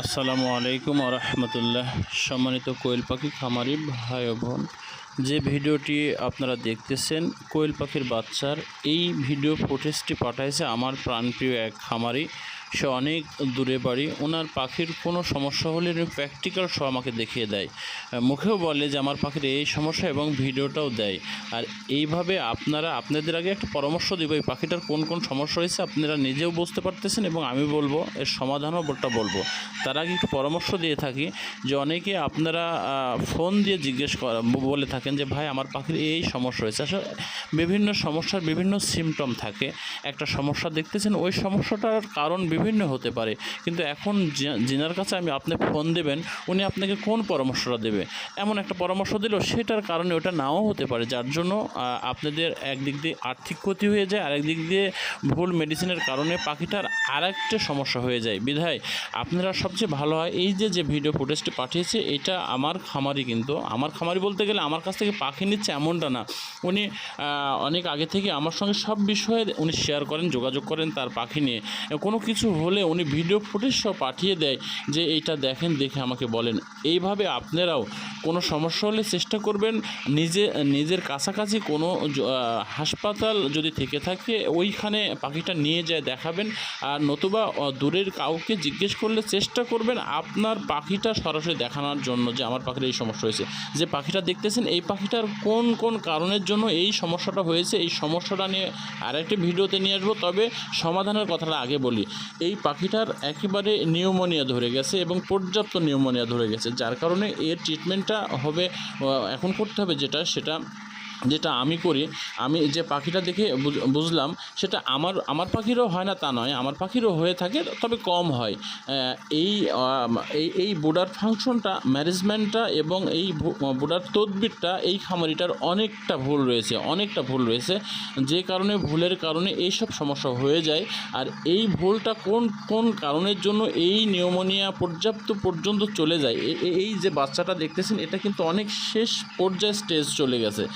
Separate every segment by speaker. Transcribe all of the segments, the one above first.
Speaker 1: আসসালামু আলাইকুম রহমতুল্লাহ সম্মানিত কোয়েল পাখি খামারি ভাই বোন, যে ভিডিওটি আপনারা দেখতেছেন, কোয়েল পাখির বাচ্চার, এই ভিডিও ফুটেজটি পাঠাইছে আমার প্রাণপ্রিয় এক খামারি সে অনেক দূরে বাড়ি। ওনার পাখির কোনো সমস্যা হলে প্র্যাকটিক্যাল সহ আমাকে দেখিয়ে দেয়। মুখেও বলে যে আমার পাখির এই সমস্যা এবং ভিডিওটাও দেয়। আর এইভাবে আপনারা, আপনাদের আগে একটা পরামর্শ দিব, এই পাখিটার কোন কোন সমস্যা হয়েছে আপনারা নিজেও বুঝতে পারতেছেন এবং আমি বলব, এর সমাধানও বলটা বলব। তার আগে একটু পরামর্শ দিয়ে থাকি যে অনেকে আপনারা ফোন দিয়ে জিজ্ঞেস করা বলে থাকেন যে, ভাই, আমার পাখির এই সমস্যা হয়েছে। আসলে বিভিন্ন সমস্যার বিভিন্ন সিমটম থাকে। একটা সমস্যা দেখতেছেন, ওই সমস্যাটার কারণ বিভিন্ন হতে পারে। কিন্তু এখন যিনার কাছে আমি আপনি ফোন দেবেন, উনি আপনাকে কোন পরামর্শটা দেবে? এমন একটা পরামর্শ দিল, সেটার কারণে ওটা নাও হতে পারে, যার জন্য আপনাদের একদিক দিয়ে আর্থিক ক্ষতি হয়ে যায় আরেক দিক দিয়ে ভুল মেডিসিনের কারণে পাখিটার আরেকটা সমস্যা হয়ে যায়। বিধায়, আপনারা সবচেয়ে ভালো হয়, এই যে যে ভিডিও ফুটেজটি পাঠিয়েছে, এটা আমার খামারি কিন্তু, আমার খামারি বলতে গেলে আমার কাছ থেকে পাখি নিচ্ছে এমনটা না। উনি অনেক আগে থেকে আমার সঙ্গে সব বিষয়ে উনি শেয়ার করেন, যোগাযোগ করেন তার পাখি নিয়ে। কোনো কিছু হলে উনি ভিডিও ফুটেজ সব পাঠিয়ে দেয় যে এইটা দেখেন, দেখে আমাকে বলেন। এইভাবে আপনারাও কোনো সমস্যা হলে চেষ্টা করবেন। নিজে, নিজের কাছাকাছি কোনো হাসপাতাল যদি থেকে থাকে, ওইখানে পাখিটা নিয়ে যায়, দেখাবেন। আর নতুবা দূরের কাউকে জিজ্ঞেস করলে চেষ্টা করবেন আপনার পাখিটা সরাসরি দেখানোর জন্য যে আমার পাখির এই সমস্যা হয়েছে। যে পাখিটা দেখতেছেন, এই পাখিটার কোন কোন কারণের জন্য এই সমস্যাটা হয়েছে, এই সমস্যাটা নিয়ে আরেকটি ভিডিওতে নিয়ে আসব। তবে সমাধানের কথাটা আগে বলি। এই পাখিটার একেবারে নিউমোনিয়া ধরে গেছে এবং পর্যাপ্ত নিউমোনিয়া ধরে গেছে, যার কারণে এর ট্রিটমেন্টটা হবে এখন করতে হবে যেটা, সেটা যেটা আমি করি, আমি যে পাখিটা দেখে বুঝ- বুঝলাম, সেটা আমার আমার পাখিরও হয় না তা নয়, আমার পাখিরও হয়ে থাকে, তবে কম হয়। এই এই এই বোর্ডার ফাংশনটা, ম্যানেজমেন্টটা এবং এই বোর্ডার তদবিরটা, এই খামারিটার অনেকটা ভুল রয়েছে, অনেকটা ভুল রয়েছে। যে কারণে, ভুলের কারণে এইসব সমস্যা হয়ে যায়। আর এই ভুলটা কোন কোন কারণের জন্য এই নিউমোনিয়া পর্যাপ্ত পর্যন্ত চলে যায়? এই যে বাচ্চাটা দেখতেছেন, এটা কিন্তু অনেক শেষ পর্যায়ে স্টেজ চলে গেছে।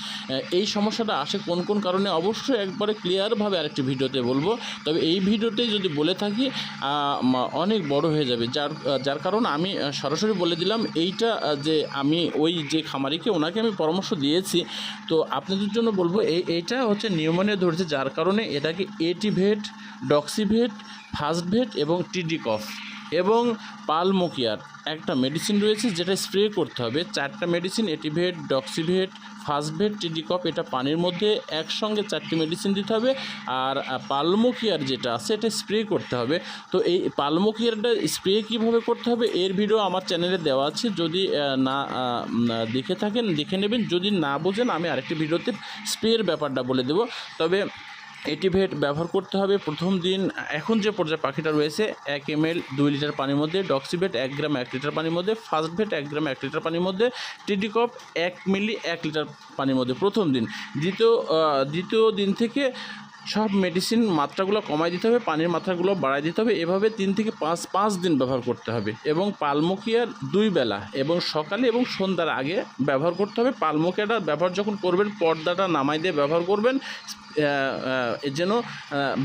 Speaker 1: এই সমস্যাটা আসে কোন কোন কারণে, অবশ্যই একবারে ক্লিয়ারভাবে আরেকটি ভিডিওতে বলব। তবে এই ভিডিওতে যদি বলে থাকি অনেক বড় হয়ে যাবে। যার যার কারণ আমি সরাসরি বলে দিলাম, এইটা যে আমি ওই যে খামারিকে ওনাকে আমি পরামর্শ দিয়েছি। তো আপনাদের জন্য বলব এই এইটা হচ্ছে নিউমোনিয়া ধরেছে, যার কারণে এটাকে এটিভেট ডক্সিভেট ফাস্টভেট এবং টিডি কফ এবং পালমোকিয়ার একটা মেডিসিন রয়েছে যেটা স্প্রে করতে হবে। চারটা মেডিসিন এটিভেট ডক্সিভেট ফাস্টভেট টিডিকপ এটা পানির মধ্যে একসঙ্গে চারটি মেডিসিন দিতে হবে। আর পালমোকিয়ার যেটা আছে, এটা স্প্রে করতে হবে। তো এই পালমোকিয়ারটা স্প্রে কীভাবে করতে হবে, এর ভিডিও আমার চ্যানেলে দেওয়া আছে। যদি না দেখে থাকেন, দেখে নেবেন। যদি না বোঝেন, আমি আরেকটি ভিডিওতে স্প্রের ব্যাপারটা বলে দেবো। তবে এটিভেট ব্যবহার করতে হবে প্রথম দিন। এখন যে পর্যায়ে পাখিটা রয়েছে, এক এম এল দুই লিটার পানির মধ্যে ডক্সিভেট এক গ্রাম, এক লিটার পানির মধ্যে ফার্স্ট ভেট, এক গ্রাম, এক লিটার পানির মধ্যে টিডিকপ এক মিলি, এক লিটার পানির মধ্যে প্রথম দিন। দ্বিতীয় দ্বিতীয় দিন থেকে সব মেডিসিন মাত্রাগুলো কমাই দিতে হবে, পানির মাত্রাগুলো বাড়াই দিতে হবে, এভাবে তিন থেকে পাঁচ পাঁচ দিন ব্যবহার করতে হবে। এবং পালমোকিয়ার দুই বেলা, এবং সকালে এবং সন্ধ্যার আগে ব্যবহার করতে হবে। পালমোকিয়াটা ব্যবহার যখন করবেন, পর্দাটা নামাই দিয়ে ব্যবহার করবেন যেন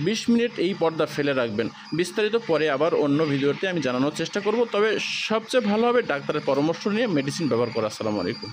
Speaker 1: বিশ মিনিট এই পর্দা ফেলে রাখবেন। বিস্তারিত পরে আবার অন্য ভিডিওতে আমি জানানোর চেষ্টা করব। তবে সবচেয়ে ভালো হবে ডাক্তারের পরামর্শ নিয়ে মেডিসিন ব্যবহার করা। আসসালামু আলাইকুম।